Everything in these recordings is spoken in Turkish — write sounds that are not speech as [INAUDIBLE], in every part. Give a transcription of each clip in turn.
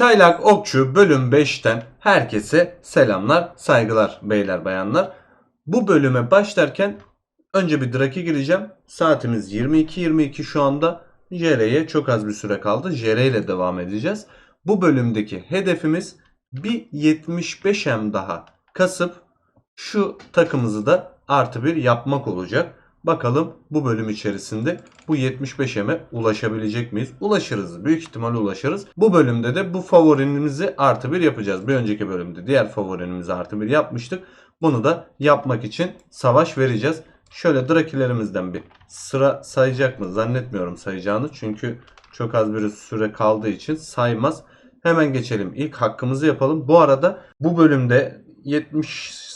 Çaylak Okçu bölüm 5'ten herkese selamlar, saygılar beyler bayanlar. Bu bölüme başlarken önce bir Drak'e gireceğim. Saatimiz 22.22 şu anda. JR'ye çok az bir süre kaldı. JR ile devam edeceğiz. Bu bölümdeki hedefimiz bir 75M daha kasıp şu takımızı da artı bir yapmak olacak. Bakalım bu bölüm içerisinde bu 75M'e ulaşabilecek miyiz? Ulaşırız. Büyük ihtimalle ulaşırız. Bu bölümde de bu favorinimizi artı bir yapacağız. Bir önceki bölümde diğer favorinimizi artı bir yapmıştık. Bunu da yapmak için savaş vereceğiz. Şöyle drakilerimizden bir sıra sayacak mı? Zannetmiyorum sayacağını. Çünkü çok az bir süre kaldığı için saymaz. Hemen geçelim. İlk hakkımızı yapalım. Bu arada bu bölümde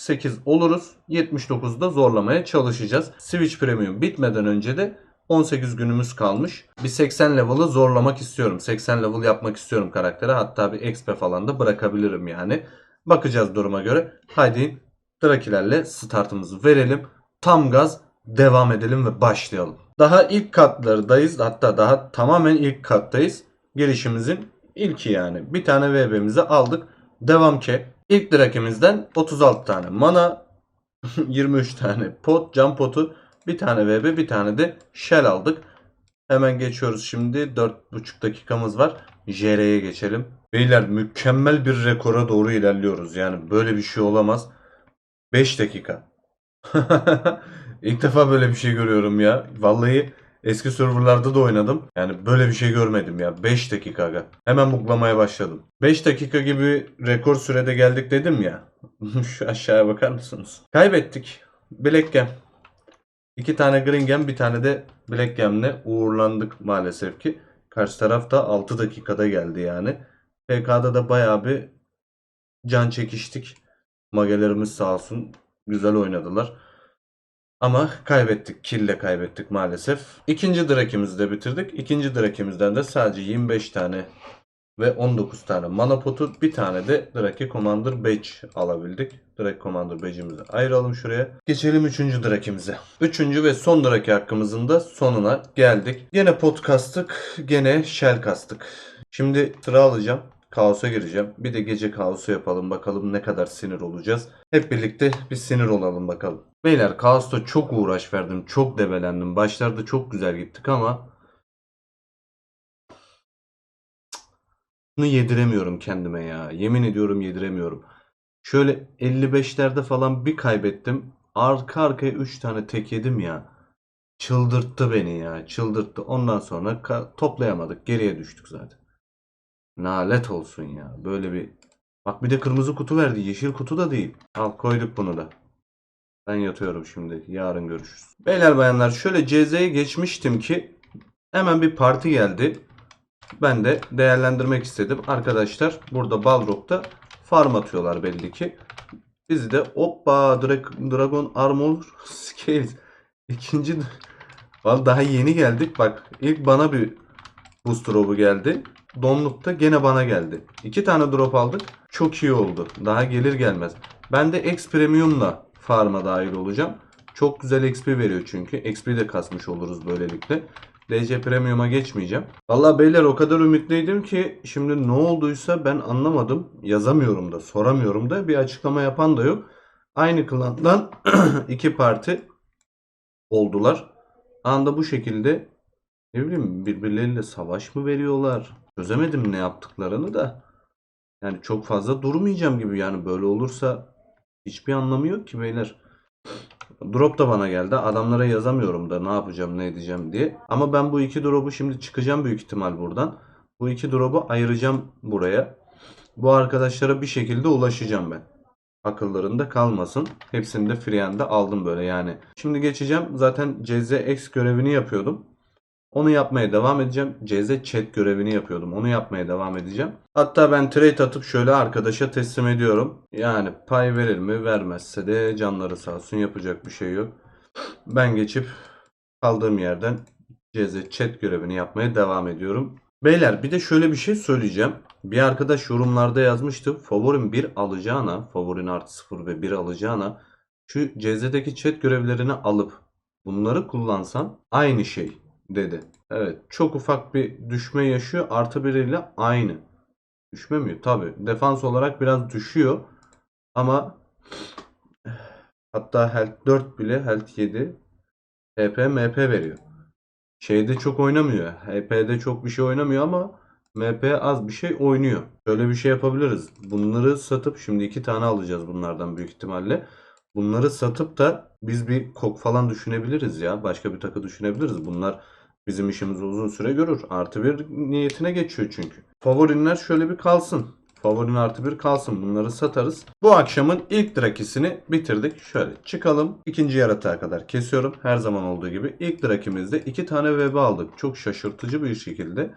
78 oluruz. 79'da zorlamaya çalışacağız. Switch Premium bitmeden önce de 18 günümüz kalmış. Bir 80 level'ı zorlamak istiyorum. 80 level yapmak istiyorum karaktere. Hatta bir XP falan da bırakabilirim yani. Bakacağız duruma göre. Haydi Drakilerle startımızı verelim. Tam gaz devam edelim ve başlayalım. Daha ilk katlardayız. Hatta daha tamamen ilk kattayız. Girişimizin ilki yani. Bir tane VB'mizi aldık. Devam ki. İlk drakimizden 36 tane mana, [LAUGHS] 23 tane pot, cam potu, bir tane VB, bir tane de shell aldık. Hemen geçiyoruz şimdi. 4,5 dakikamız var. JR'ye geçelim. Beyler mükemmel bir rekora doğru ilerliyoruz. Yani böyle bir şey olamaz. 5 dakika. [LAUGHS] İlk defa böyle bir şey görüyorum ya. Vallahi eski serverlarda da oynadım. Yani böyle bir şey görmedim ya. 5 dakika aga. Hemen buklamaya başladım. 5 dakika gibi rekor sürede geldik dedim ya. [LAUGHS] Şu aşağıya bakar mısınız? Kaybettik. Black Gem. İki tane Green Gem, bir tane de Black Gem'le uğurlandık maalesef ki. Karşı taraf da 6 dakikada geldi yani. PK'da da bayağı bir can çekiştik. Magelerimiz sağ olsun güzel oynadılar. Ama kaybettik. Kill'le kaybettik maalesef. İkinci drakimizi de bitirdik. İkinci drakimizden de sadece 25 tane ve 19 tane mana potu bir tane de Drake Commander Badge alabildik. Drake Commander Badge'imizi ayıralım şuraya. Geçelim 3. Drake'imize. 3. ve son Drake hakkımızın da sonuna geldik. Gene pot kastık. Gene shell kastık. Şimdi sıra alacağım. Kaos'a gireceğim. Bir de gece kaosu yapalım bakalım ne kadar sinir olacağız. Hep birlikte bir sinir olalım bakalım. Beyler kaosta çok uğraş verdim. Çok debelendim. Başlarda çok güzel gittik ama bunu yediremiyorum kendime ya. Yemin ediyorum yediremiyorum. Şöyle 55'lerde falan bir kaybettim. Arka arkaya 3 tane tek yedim ya. Çıldırttı beni ya. Çıldırttı. Ondan sonra toplayamadık. Geriye düştük zaten. Nalet olsun ya. Böyle bir... Bak bir de kırmızı kutu verdi. Yeşil kutu da değil. Al koyduk bunu da. Ben yatıyorum şimdi. Yarın görüşürüz. Beyler bayanlar şöyle CZ'ye geçmiştim ki hemen bir parti geldi. Ben de değerlendirmek istedim. Arkadaşlar burada Balrog'da farm atıyorlar belli ki. Biz de hoppa Dra- Dragon Armor Scales. [LAUGHS] İkinci Vallahi daha yeni geldik. Bak ilk bana bir boost geldi. Donlukta gene bana geldi. İki tane drop aldık. Çok iyi oldu. Daha gelir gelmez. Ben de X Premium'la farm'a dahil olacağım. Çok güzel XP veriyor çünkü. XP de kasmış oluruz böylelikle. DC Premium'a geçmeyeceğim. Vallahi beyler o kadar ümitliydim ki şimdi ne olduysa ben anlamadım. Yazamıyorum da soramıyorum da bir açıklama yapan da yok. Aynı klandan [CLEARS THROAT] iki parti oldular. Anda bu şekilde ne bileyim birbirleriyle savaş mı veriyorlar? Çözemedim ne yaptıklarını da. Yani çok fazla durmayacağım gibi yani böyle olursa hiçbir anlamı yok ki beyler. Drop da bana geldi. Adamlara yazamıyorum da ne yapacağım ne edeceğim diye. Ama ben bu iki drop'u şimdi çıkacağım büyük ihtimal buradan. Bu iki drop'u ayıracağım buraya. Bu arkadaşlara bir şekilde ulaşacağım ben. Akıllarında kalmasın. Hepsini de Freehand'e aldım böyle yani. Şimdi geçeceğim. Zaten CZX görevini yapıyordum. Onu yapmaya devam edeceğim. CZ chat görevini yapıyordum. Onu yapmaya devam edeceğim. Hatta ben trade atıp şöyle arkadaşa teslim ediyorum. Yani pay verir mi? Vermezse de canları sağ olsun yapacak bir şey yok. Ben geçip kaldığım yerden CZ chat görevini yapmaya devam ediyorum. Beyler bir de şöyle bir şey söyleyeceğim. Bir arkadaş yorumlarda yazmıştı. Favorim 1 alacağına, favorin artı 0 ve 1 alacağına şu CZ'deki chat görevlerini alıp bunları kullansan aynı şey dedi. Evet çok ufak bir düşme yaşıyor artı 1 ile aynı. Düşmemiyor tabi. Defans olarak biraz düşüyor. Ama hatta health 4 bile health 7 HP MP veriyor. Şeyde çok oynamıyor. HP'de çok bir şey oynamıyor ama MP az bir şey oynuyor. Şöyle bir şey yapabiliriz. Bunları satıp şimdi iki tane alacağız bunlardan büyük ihtimalle. Bunları satıp da biz bir kok falan düşünebiliriz ya. Başka bir takı düşünebiliriz. Bunlar bizim işimizi uzun süre görür. Artı bir niyetine geçiyor çünkü. Favorinler şöyle bir kalsın. Favorin artı bir kalsın. Bunları satarız. Bu akşamın ilk drakisini bitirdik. Şöyle çıkalım. İkinci yaratığa kadar kesiyorum. Her zaman olduğu gibi. İlk drakimizde iki tane web aldık. Çok şaşırtıcı bir şekilde.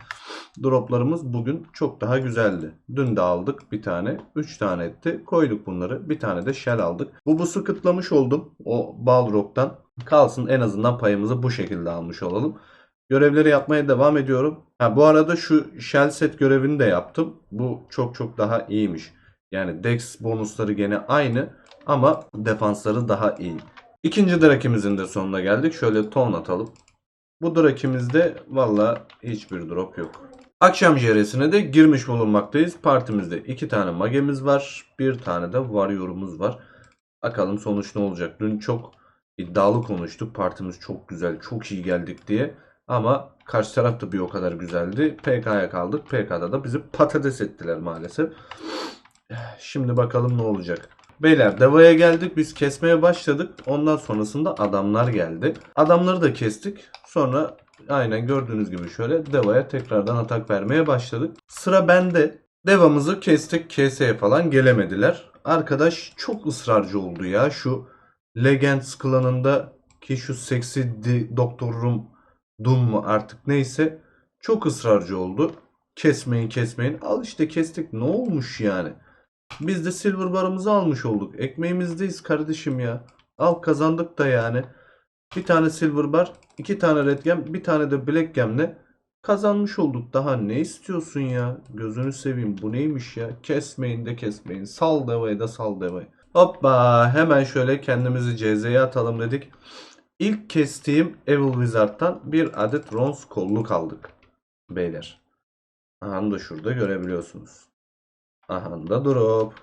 Droplarımız bugün çok daha güzeldi. Dün de aldık bir tane. Üç tane etti. Koyduk bunları. Bir tane de shell aldık. Bu busu kıtlamış oldum. O Balrog'dan. Kalsın en azından payımızı bu şekilde almış olalım. Görevleri yapmaya devam ediyorum. Ha bu arada şu shell set görevini de yaptım. Bu çok çok daha iyiymiş. Yani dex bonusları gene aynı ama defansları daha iyi. İkinci drakimizin de sonuna geldik. Şöyle ton atalım. Bu drakimizde valla hiçbir drop yok. Akşam jeresine de girmiş bulunmaktayız. Partimizde iki tane magemiz var. Bir tane de warrior'umuz var. Bakalım sonuç ne olacak. Dün çok iddialı konuştuk. Partimiz çok güzel, çok iyi geldik diye. Ama karşı taraf da bir o kadar güzeldi. PK'ya kaldık. PK'da da bizi patates ettiler maalesef. Şimdi bakalım ne olacak. Beyler devaya geldik. Biz kesmeye başladık. Ondan sonrasında adamlar geldi. Adamları da kestik. Sonra aynen gördüğünüz gibi şöyle devaya tekrardan atak vermeye başladık. Sıra bende. Devamızı kestik. KS'ye falan gelemediler. Arkadaş çok ısrarcı oldu ya. Şu Legends klanında ki şu seksi doktorum Doom mu artık neyse çok ısrarcı oldu. Kesmeyin kesmeyin. Al işte kestik. Ne olmuş yani? Biz de silver barımızı almış olduk. Ekmeğimizdeyiz kardeşim ya. Al kazandık da yani. Bir tane silver bar, iki tane red gem, bir tane de black gemle kazanmış olduk. Daha ne istiyorsun ya? Gözünü seveyim. Bu neymiş ya? Kesmeyin de kesmeyin. Sal devayı da sal devayı. Hoppa hemen şöyle kendimizi CZ'ye atalım dedik. İlk kestiğim Evil Wizard'tan bir adet Rons kolluk aldık. Beyler. Aha da şurada görebiliyorsunuz. Aha da drop.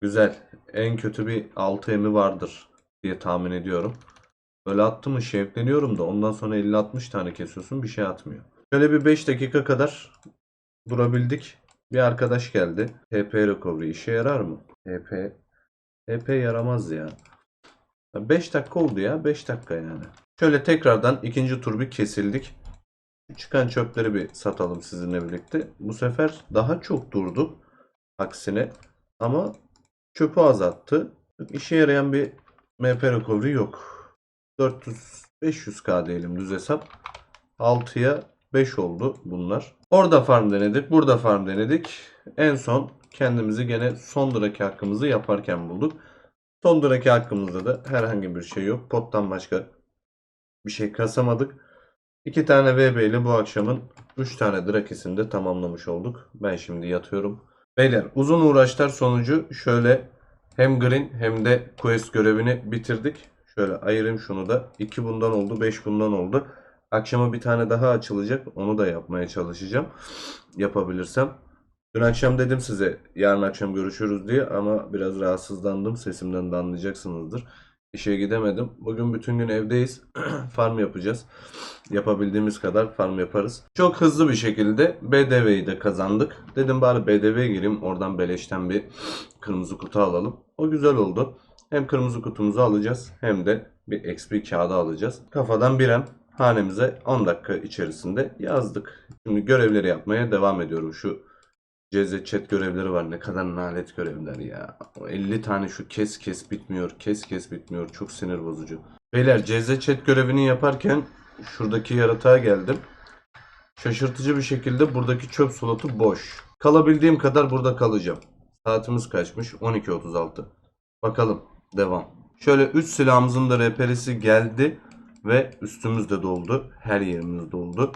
Güzel. En kötü bir 6 emi vardır diye tahmin ediyorum. Böyle attı mı şevkleniyorum da ondan sonra 50-60 tane kesiyorsun bir şey atmıyor. Şöyle bir 5 dakika kadar durabildik. Bir arkadaş geldi. HP recovery işe yarar mı? HP HP yaramaz ya. 5 dakika oldu ya. 5 dakika yani. Şöyle tekrardan ikinci tur bir kesildik. Çıkan çöpleri bir satalım sizinle birlikte. Bu sefer daha çok durduk. Aksine. Ama çöpü azalttı. İşe yarayan bir MP recovery yok. 400-500k diyelim düz hesap. 6'ya 5 oldu bunlar. Orada farm denedik. Burada farm denedik. En son kendimizi gene son draki hakkımızı yaparken bulduk. Son draki hakkımızda da herhangi bir şey yok. Pottan başka bir şey kasamadık. 2 tane VB ile bu akşamın 3 tane drakisini de tamamlamış olduk. Ben şimdi yatıyorum. Beyler uzun uğraşlar sonucu şöyle hem green hem de quest görevini bitirdik. Şöyle ayırayım şunu da. 2 bundan oldu 5 bundan oldu. Akşama bir tane daha açılacak. Onu da yapmaya çalışacağım. Yapabilirsem. Dün akşam dedim size yarın akşam görüşürüz diye ama biraz rahatsızlandım. Sesimden de anlayacaksınızdır. İşe gidemedim. Bugün bütün gün evdeyiz. [CLEARS THROAT] farm yapacağız. Yapabildiğimiz kadar farm yaparız. Çok hızlı bir şekilde BDV'yi de kazandık. Dedim bari BDV'ye gireyim. Oradan beleşten bir kırmızı kutu alalım. O güzel oldu. Hem kırmızı kutumuzu alacağız hem de bir XP kağıdı alacağız. Kafadan birem hanemize 10 dakika içerisinde yazdık. Şimdi görevleri yapmaya devam ediyorum. Şu CZ chat görevleri var. Ne kadar nalet görevler ya. O 50 tane şu kes kes bitmiyor. Kes kes bitmiyor. Çok sinir bozucu. Beyler CZ chat görevini yaparken şuradaki yaratığa geldim. Şaşırtıcı bir şekilde buradaki çöp slotu boş. Kalabildiğim kadar burada kalacağım. Saatimiz kaçmış? 12.36. Bakalım. Devam. Şöyle 3 silahımızın da reperisi geldi. Ve üstümüz de doldu. Her yerimiz doldu.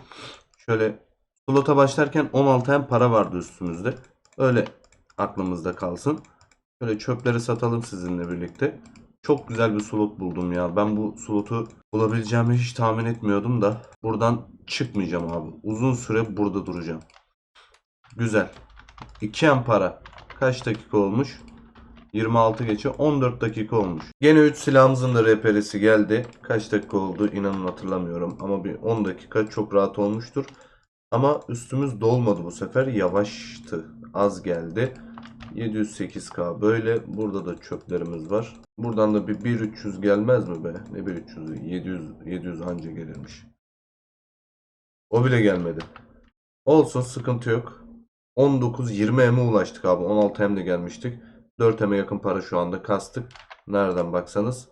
Şöyle Slota başlarken 16 hem para vardı üstümüzde. Öyle aklımızda kalsın. Şöyle çöpleri satalım sizinle birlikte. Çok güzel bir slot buldum ya. Ben bu slotu bulabileceğimi hiç tahmin etmiyordum da. Buradan çıkmayacağım abi. Uzun süre burada duracağım. Güzel. 2 en para. Kaç dakika olmuş? 26 geçe 14 dakika olmuş. Gene 3 silahımızın da reperisi geldi. Kaç dakika oldu inanın hatırlamıyorum. Ama bir 10 dakika çok rahat olmuştur. Ama üstümüz dolmadı bu sefer. Yavaştı. Az geldi. 708k böyle. Burada da çöplerimiz var. Buradan da bir 1300 gelmez mi be? Ne 1300'ü? 700 700 anca gelirmiş. O bile gelmedi. Olsun sıkıntı yok. 19-20 M'e ulaştık abi. 16 M'de gelmiştik. 4 M'e yakın para şu anda kastık. Nereden baksanız.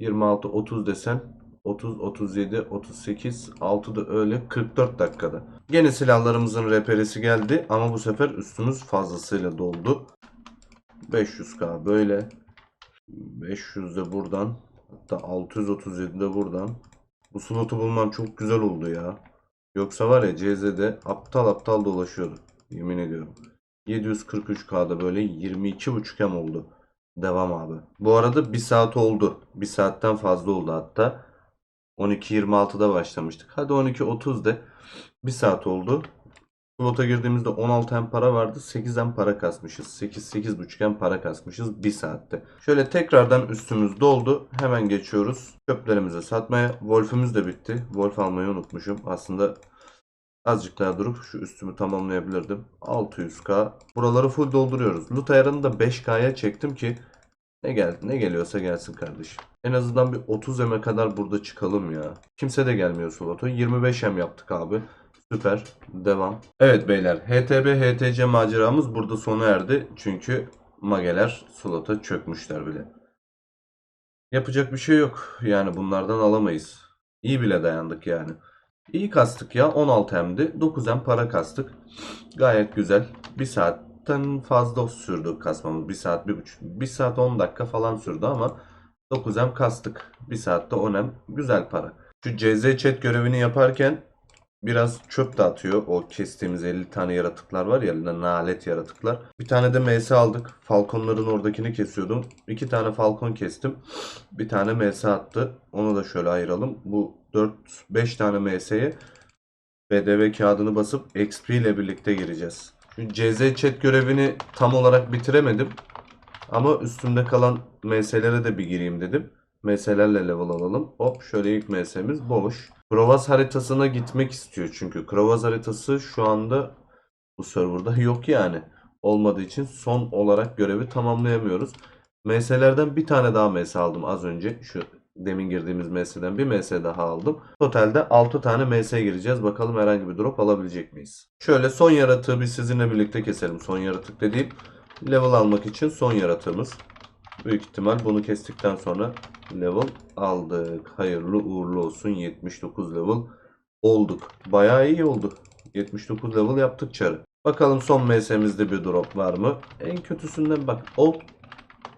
26-30 desen 30, 37, 38, 6 da öyle 44 dakikada. Yeni silahlarımızın reperisi geldi ama bu sefer üstümüz fazlasıyla doldu. 500k böyle. 500 de buradan. Hatta 637 de buradan. Bu slotu bulmam çok güzel oldu ya. Yoksa var ya CZ'de aptal aptal dolaşıyordu. Yemin ediyorum. 743K'da böyle 22.5 M oldu. Devam abi. Bu arada 1 saat oldu. 1 saatten fazla oldu hatta. 12.26'da başlamıştık. Hadi 12.30 de. 1 saat oldu. Slota girdiğimizde 16 M para vardı. 8 M para kasmışız. 8 8.5 M para kasmışız 1 saatte. Şöyle tekrardan üstümüz doldu. Hemen geçiyoruz. Çöplerimizi satmaya. Wolf'ümüz de bitti. Wolf almayı unutmuşum. Aslında Azıcık daha durup şu üstümü tamamlayabilirdim. 600k. Buraları full dolduruyoruz. Loot ayarını da 5k'ya çektim ki ne geldi ne geliyorsa gelsin kardeşim. En azından bir 30 M'e kadar burada çıkalım ya. Kimse de gelmiyor slotu. 25 M yaptık abi. Süper. Devam. Evet beyler. HTB HTC maceramız burada sona erdi. Çünkü mageler slota çökmüşler bile. Yapacak bir şey yok. Yani bunlardan alamayız. İyi bile dayandık yani. İyi kastık ya. 16 M'di. 9 M para kastık. Gayet güzel. 1 saatten fazla sürdü kasmamız. 1 saat 1,5. 1 saat 10 dakika falan sürdü ama 9 M kastık. 1 saatte 10 M. Güzel para. Şu CZ chat görevini yaparken biraz çöp dağıtıyor. O kestiğimiz 50 tane yaratıklar var ya nalet yaratıklar. Bir tane de MS aldık. Falconların oradakini kesiyordum. 2 tane falcon kestim. Bir tane MS attı. Onu da şöyle ayıralım. Bu 4-5 tane MS'ye BDV kağıdını basıp XP ile birlikte gireceğiz. CZ chat görevini tam olarak bitiremedim. Ama üstümde kalan MS'lere de bir gireyim dedim. MS'lerle level alalım. Hop şöyle ilk MS'miz boş. Krovaz haritasına gitmek istiyor çünkü. Krovaz haritası şu anda bu serverda [LAUGHS] yok yani. Olmadığı için son olarak görevi tamamlayamıyoruz. MS'lerden bir tane daha MS aldım az önce. Şu demin girdiğimiz MS'den bir MS daha aldım. Totalde 6 tane MS gireceğiz. Bakalım herhangi bir drop alabilecek miyiz? Şöyle son yaratığı biz sizinle birlikte keselim. Son yaratık dediğim level almak için son yaratığımız. Büyük ihtimal bunu kestikten sonra level aldık. Hayırlı uğurlu olsun. 79 level olduk. Bayağı iyi oldu. 79 level yaptık çarı. Bakalım son MS'mizde bir drop var mı? En kötüsünden bak. Old,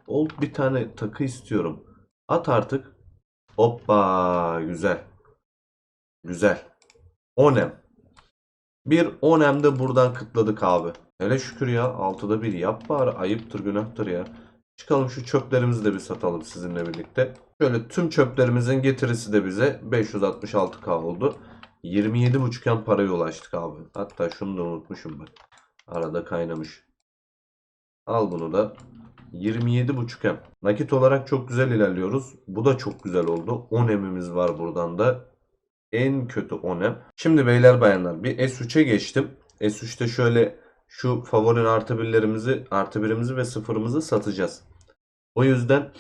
old bir tane takı istiyorum. At artık. Hoppa güzel. Güzel. 10M. Bir 10M de buradan kıtladık abi. Hele şükür ya. 6'da bir yap bari. Ayıptır günahtır ya. Çıkalım şu çöplerimizi de bir satalım sizinle birlikte. Şöyle tüm çöplerimizin getirisi de bize 566k oldu. 27.5'en paraya ulaştık abi. Hatta şunu da unutmuşum bak. Arada kaynamış. Al bunu da. 27.5 M. Nakit olarak çok güzel ilerliyoruz. Bu da çok güzel oldu. 10 M'imiz var buradan da. En kötü 10 M. Şimdi beyler bayanlar bir S3'e geçtim. S3'te şöyle şu favori artı birlerimizi, artı birimizi ve sıfırımızı satacağız. O yüzden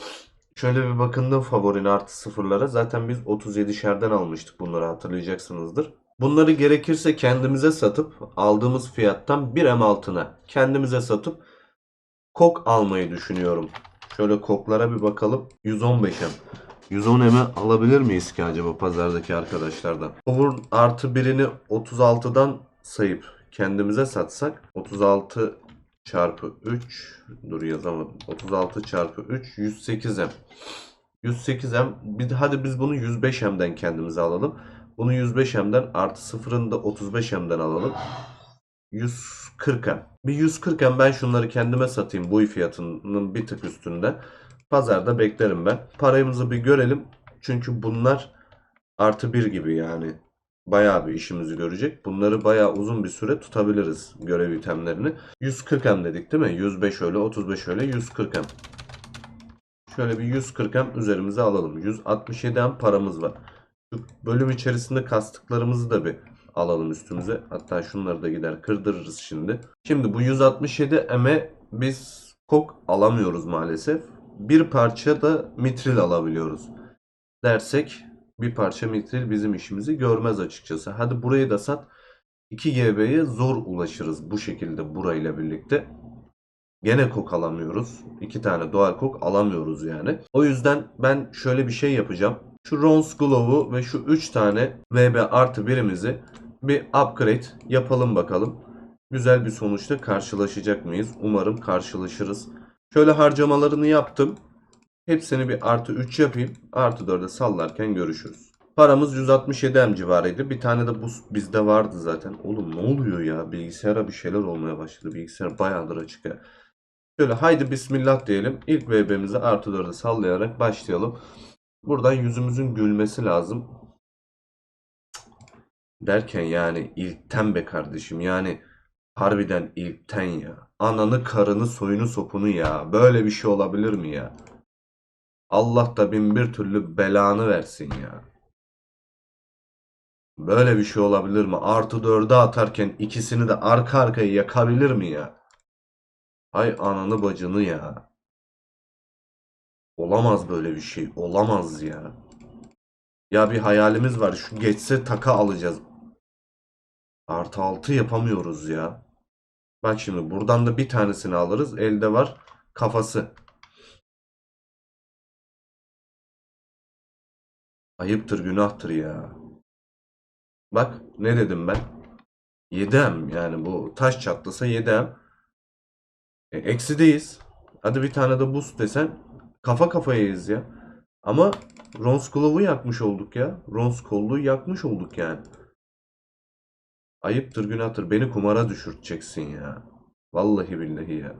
şöyle bir bakındım favorin artı sıfırlara. Zaten biz 37 şerden almıştık bunları hatırlayacaksınızdır. Bunları gerekirse kendimize satıp aldığımız fiyattan 1 M altına kendimize satıp kok almayı düşünüyorum. Şöyle koklara bir bakalım. 115 M. 110 M'e alabilir miyiz ki acaba pazardaki arkadaşlardan? Favor artı birini 36'dan sayıp kendimize satsak 36 çarpı 3 dur yazamadım. 36 çarpı 3 108 M. 108 M. Bir, hadi biz bunu 105 M'den kendimize alalım. Bunu 105 M'den artı sıfırını da 35 M'den alalım. 140 M. Bir 140 M ben şunları kendime satayım bu fiyatının bir tık üstünde. Pazarda beklerim ben. Parayımızı bir görelim. Çünkü bunlar artı bir gibi yani. bayağı bir işimizi görecek. Bunları bayağı uzun bir süre tutabiliriz görev itemlerini. 140 M dedik değil mi? 105 öyle, 35 öyle, 140 M. Şöyle bir 140 M üzerimize alalım. 167 M paramız var. Bölüm içerisinde kastıklarımızı da bir alalım üstümüze. Hatta şunları da gider kırdırırız şimdi. Şimdi bu 167 M'e biz kok alamıyoruz maalesef. Bir parça da mitril alabiliyoruz. Dersek bir parça mitril bizim işimizi görmez açıkçası. Hadi burayı da sat. 2 GB'ye zor ulaşırız bu şekilde burayla birlikte. Gene kok alamıyoruz. İki tane doğal kok alamıyoruz yani. O yüzden ben şöyle bir şey yapacağım. Şu Rons Glow'u ve şu 3 tane VB artı birimizi bir upgrade yapalım bakalım. Güzel bir sonuçta karşılaşacak mıyız? Umarım karşılaşırız. Şöyle harcamalarını yaptım. Hepsini bir artı 3 yapayım. Artı 4'e sallarken görüşürüz. Paramız 167 M civarıydı. Bir tane de bu bizde vardı zaten. Oğlum ne oluyor ya? Bilgisayara bir şeyler olmaya başladı. Bilgisayar bayağıdır açık ya. Şöyle haydi bismillah diyelim. İlk VB'mizi artı 4'e sallayarak başlayalım. Buradan yüzümüzün gülmesi lazım. Derken yani ilkten be kardeşim. Yani harbiden ilkten ya. Ananı karını soyunu sopunu ya. Böyle bir şey olabilir mi ya? Allah da bin bir türlü belanı versin ya. Böyle bir şey olabilir mi? Artı 4'e atarken ikisini de arka arkaya yakabilir mi ya? Hay ananı bacını ya. Olamaz böyle bir şey. Olamaz ya. Ya bir hayalimiz var. Şu geçse taka alacağız. Artı 6 yapamıyoruz ya. Bak şimdi buradan da bir tanesini alırız. Elde var kafası. Ayıptır günahtır ya. Bak ne dedim ben? Yedem yani bu taş çatlasa yedem. E, eksideyiz. Hadi bir tane de boost desen kafa kafayayız ya. Ama Rons Glow'u yakmış olduk ya. Rons kolluğu yakmış olduk yani. Ayıptır günahtır. Beni kumara düşürteceksin ya. Vallahi billahi ya.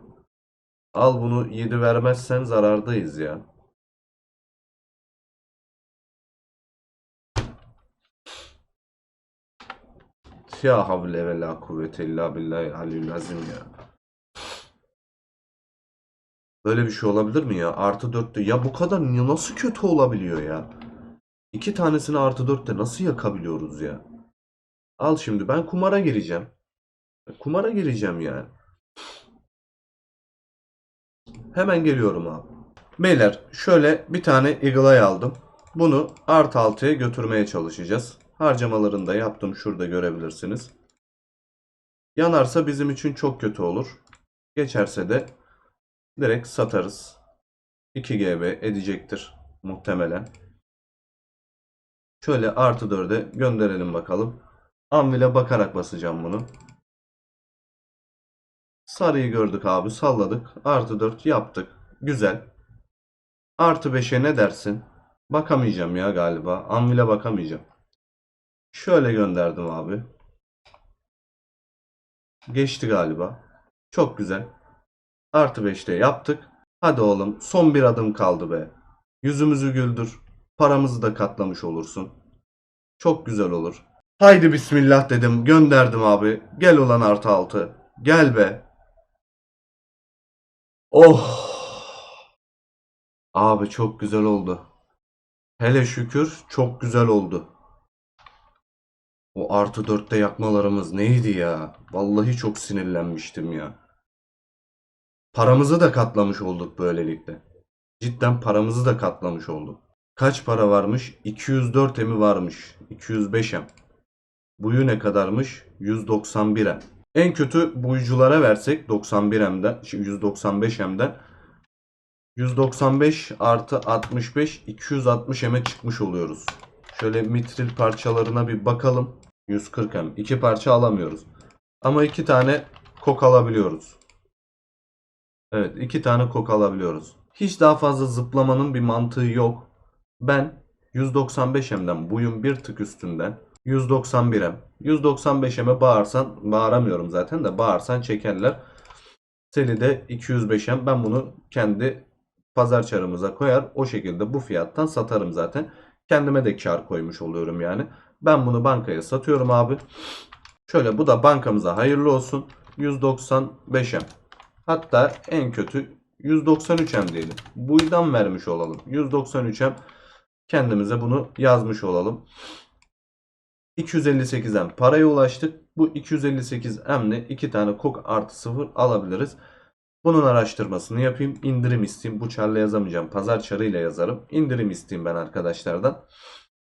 Al bunu 7 vermezsen zarardayız ya. Ya havle ve la kuvvete illa billahi aliyyil azim ya. Böyle bir şey olabilir mi ya? Artı 4'te. Ya bu kadar nasıl kötü olabiliyor ya? İki tanesini artı 4'te nasıl yakabiliyoruz ya? Al şimdi ben kumara gireceğim. Kumara gireceğim yani. Hemen geliyorum abi. Beyler şöyle bir tane Eagle aldım. Bunu artı 6'ya götürmeye çalışacağız. Harcamalarını da yaptım. Şurada görebilirsiniz. Yanarsa bizim için çok kötü olur. Geçerse de direkt satarız. 2 GB edecektir muhtemelen. Şöyle artı 4'e gönderelim bakalım. Anvil'e bakarak basacağım bunu. Sarıyı gördük abi salladık. Artı 4 yaptık. Güzel. Artı 5'e ne dersin? Bakamayacağım ya galiba. Anvil'e bakamayacağım. Şöyle gönderdim abi. Geçti galiba. Çok güzel. Artı 5'te yaptık. Hadi oğlum son bir adım kaldı be. Yüzümüzü güldür. Paramızı da katlamış olursun. Çok güzel olur. Haydi bismillah dedim. Gönderdim abi. Gel ulan artı 6. Gel be. Oh. Abi çok güzel oldu. Hele şükür çok güzel oldu. O artı 4'te yakmalarımız neydi ya? Vallahi çok sinirlenmiştim ya. Paramızı da katlamış olduk böylelikle. Cidden paramızı da katlamış olduk. Kaç para varmış? 204 emi varmış. 205 em. Buyu ne kadarmış? 191 em. En kötü buyuculara versek 91 emden, şey, 195 emden 195 artı 65 260 eme çıkmış oluyoruz. Şöyle mitril parçalarına bir bakalım. 140 em. İki parça alamıyoruz. Ama iki tane kok alabiliyoruz. Evet iki tane kok alabiliyoruz. Hiç daha fazla zıplamanın bir mantığı yok. Ben 195M'den buyum bir tık üstünden 191M. 195M'e bağırsan bağıramıyorum zaten de bağırsan çekerler. Seni de 205M. Ben bunu kendi pazar çarımıza koyar. O şekilde bu fiyattan satarım zaten. Kendime de kar koymuş oluyorum yani. Ben bunu bankaya satıyorum abi. Şöyle bu da bankamıza hayırlı olsun. 195M. Hatta en kötü 193M diyelim. Buydan vermiş olalım. 193M kendimize bunu yazmış olalım. 258'den paraya ulaştık. Bu 258M'le iki tane kok artı 0 alabiliriz. Bunun araştırmasını yapayım. İndirim isteyeyim. Bu çarla yazamayacağım. Pazar çarıyla yazarım. İndirim isteyeyim ben arkadaşlardan.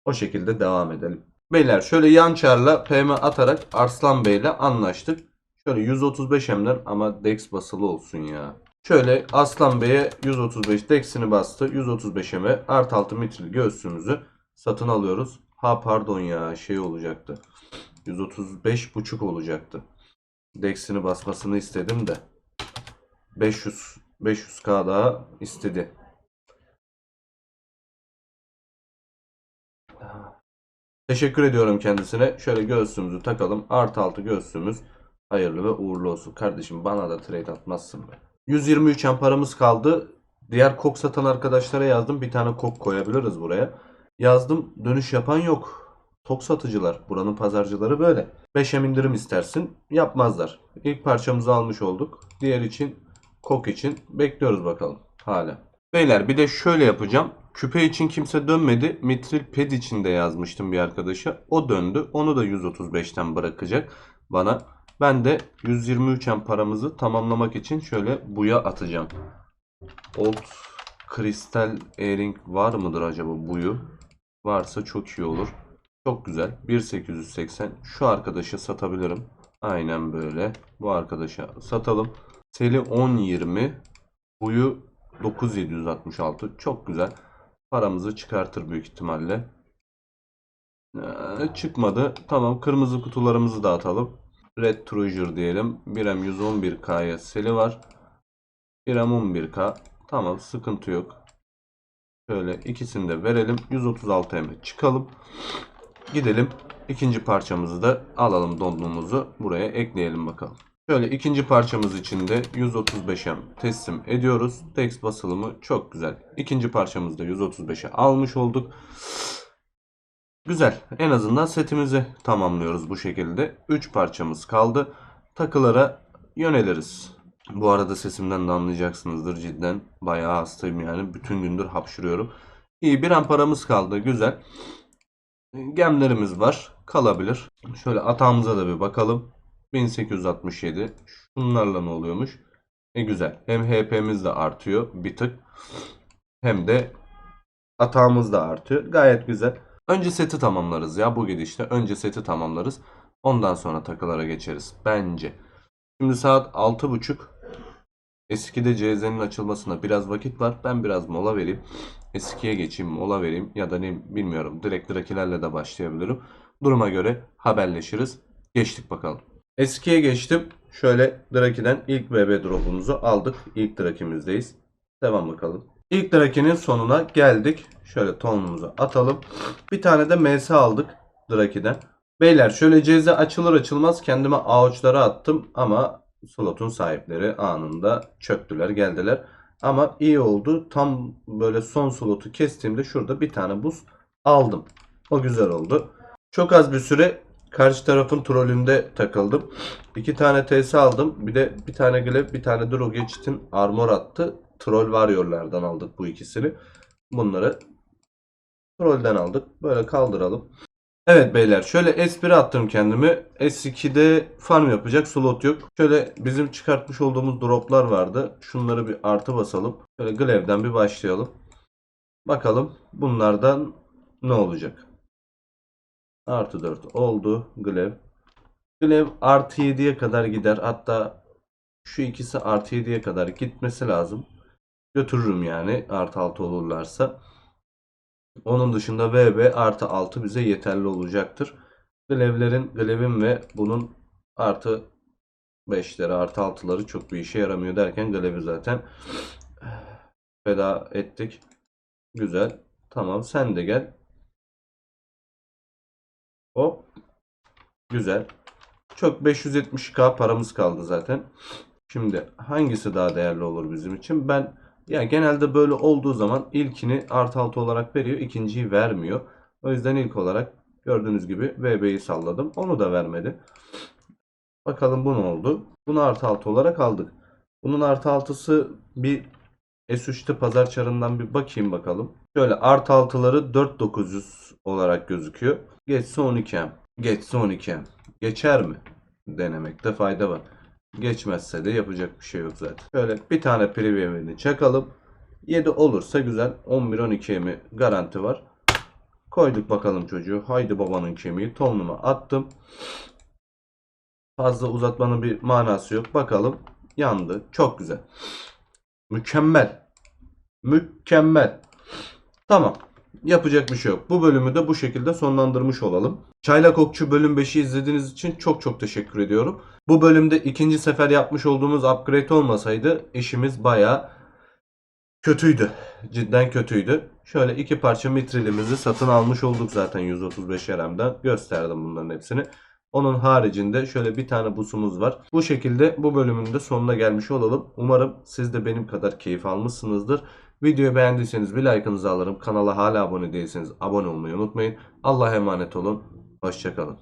O şekilde devam edelim. Beyler şöyle yan çarla PM atarak Arslan Bey ile anlaştık. Şöyle 135 M'den ama Dex basılı olsun ya. Şöyle Aslan Bey'e 135 Dex'ini bastı. 135 M'e art altı mitril göğsümüzü satın alıyoruz. Ha pardon ya şey olacaktı. 135 buçuk olacaktı. Dex'ini basmasını istedim de. 500 500k daha istedi. Teşekkür ediyorum kendisine. Şöyle göğsümüzü takalım. Artı altı göğsümüz hayırlı ve uğurlu olsun. Kardeşim bana da trade atmazsın be. 123 en paramız kaldı. Diğer kok satan arkadaşlara yazdım. Bir tane kok koyabiliriz buraya. Yazdım. Dönüş yapan yok. Tok satıcılar. Buranın pazarcıları böyle. 5'e indirim istersin. Yapmazlar. İlk parçamızı almış olduk. Diğer için kok için bekliyoruz bakalım. Hala. Beyler bir de şöyle yapacağım. Küpe için kimse dönmedi. Mitril ped için de yazmıştım bir arkadaşa. O döndü. Onu da 135'ten bırakacak bana. Ben de 123 en paramızı tamamlamak için şöyle buya atacağım. Old kristal earring var mıdır acaba buyu? Varsa çok iyi olur. Çok güzel. 1880. Şu arkadaşa satabilirim. Aynen böyle. Bu arkadaşa satalım. Seli 1020. Buyu 9766. Çok güzel. Paramızı çıkartır büyük ihtimalle. Ee, çıkmadı. Tamam. Kırmızı kutularımızı dağıtalım. Red Treasure diyelim. 1M 111K'ya seli var. 1M 11K. Tamam. Sıkıntı yok. Şöyle ikisini de verelim. 136M'e çıkalım. Gidelim. İkinci parçamızı da alalım donluğumuzu. Buraya ekleyelim bakalım. Şöyle ikinci parçamız için de 135M teslim ediyoruz. Text basılımı çok güzel. İkinci parçamızda 135'e almış olduk. Güzel. En azından setimizi tamamlıyoruz bu şekilde. 3 parçamız kaldı. Takılara yöneliriz. Bu arada sesimden de anlayacaksınızdır cidden. Bayağı hastayım yani. Bütün gündür hapşırıyorum. İyi bir an paramız kaldı. Güzel. Gemlerimiz var. Kalabilir. Şöyle atağımıza da bir bakalım. 1867. Şunlarla ne oluyormuş? E güzel. Hem HP'miz de artıyor bir tık. Hem de atağımız da artıyor. Gayet güzel. Önce seti tamamlarız ya bu gidişte. Önce seti tamamlarız. Ondan sonra takılara geçeriz. Bence. Şimdi saat 6.30. Eskide CZ'nin açılmasına biraz vakit var. Ben biraz mola vereyim. Eskiye geçeyim, mola vereyim ya da ne bilmiyorum. Direkt drakilerle de başlayabilirim. Duruma göre haberleşiriz. Geçtik bakalım. Eskiye geçtim. Şöyle Draki'den ilk BB drop'umuzu aldık. İlk Draki'mizdeyiz. Devam bakalım. İlk Draki'nin sonuna geldik. Şöyle tonumuzu atalım. Bir tane de MS aldık Draki'den. Beyler şöyle CZ açılır açılmaz kendime avuçlara attım ama slotun sahipleri anında çöktüler geldiler. Ama iyi oldu. Tam böyle son slotu kestiğimde şurada bir tane buz aldım. O güzel oldu. Çok az bir süre karşı tarafın trollünde takıldım. İki tane TS aldım. Bir de bir tane Gleb, bir tane Dro geçitin armor attı. Troll Warrior'lardan aldık bu ikisini. Bunları trollden aldık. Böyle kaldıralım. Evet beyler şöyle S1'e attım kendimi. S2'de farm yapacak slot yok. Şöyle bizim çıkartmış olduğumuz droplar vardı. Şunları bir artı basalım. Şöyle Glaive'den bir başlayalım. Bakalım bunlardan ne olacak. Artı 4 oldu Glaive. Glaive artı 7'ye kadar gider. Hatta şu ikisi artı 7'ye kadar gitmesi lazım. Götürürüm yani artı 6 olurlarsa. Onun dışında VB artı 6 bize yeterli olacaktır. Glevlerin, Glev'in ve bunun artı 5'leri artı 6'ları çok bir işe yaramıyor derken Glev'i zaten feda ettik. Güzel. Tamam sen de gel. Hop. Güzel. Çok 570k paramız kaldı zaten. Şimdi hangisi daha değerli olur bizim için? Ben ya genelde böyle olduğu zaman ilkini artı altı olarak veriyor, ikinciyi vermiyor. O yüzden ilk olarak Gördüğünüz gibi VB'yi salladım. Onu da vermedi. Bakalım bu ne oldu? Bunu artı 6 olarak aldık. Bunun artı 6'sı bir S3'te pazar çarından bir bakayım bakalım. Şöyle artı 6'ları 4900 olarak gözüküyor. Geçse 12M. Geçse 12M. Geçer mi? Denemekte fayda var. Geçmezse de yapacak bir şey yok zaten. Şöyle bir tane premium'ini çakalım. 7 olursa güzel. 11-12 garanti var. Koyduk bakalım çocuğu. Haydi babanın kemiği. Tonluma attım. Fazla uzatmanın bir manası yok. Bakalım. Yandı. Çok güzel. Mükemmel. Mükemmel. Tamam. Yapacak bir şey yok. Bu bölümü de bu şekilde sonlandırmış olalım. Çaylak Okçu bölüm 5'i izlediğiniz için çok çok teşekkür ediyorum. Bu bölümde ikinci sefer yapmış olduğumuz upgrade olmasaydı işimiz bayağı kötüydü. Cidden kötüydü. Şöyle iki parça mitrilimizi satın almış olduk zaten 135 RM'den. Gösterdim bunların hepsini. Onun haricinde şöyle bir tane busumuz var. Bu şekilde bu bölümün de sonuna gelmiş olalım. Umarım siz de benim kadar keyif almışsınızdır. Videoyu beğendiyseniz bir like'ınızı alırım. Kanala hala abone değilseniz abone olmayı unutmayın. Allah'a emanet olun. Hoşçakalın.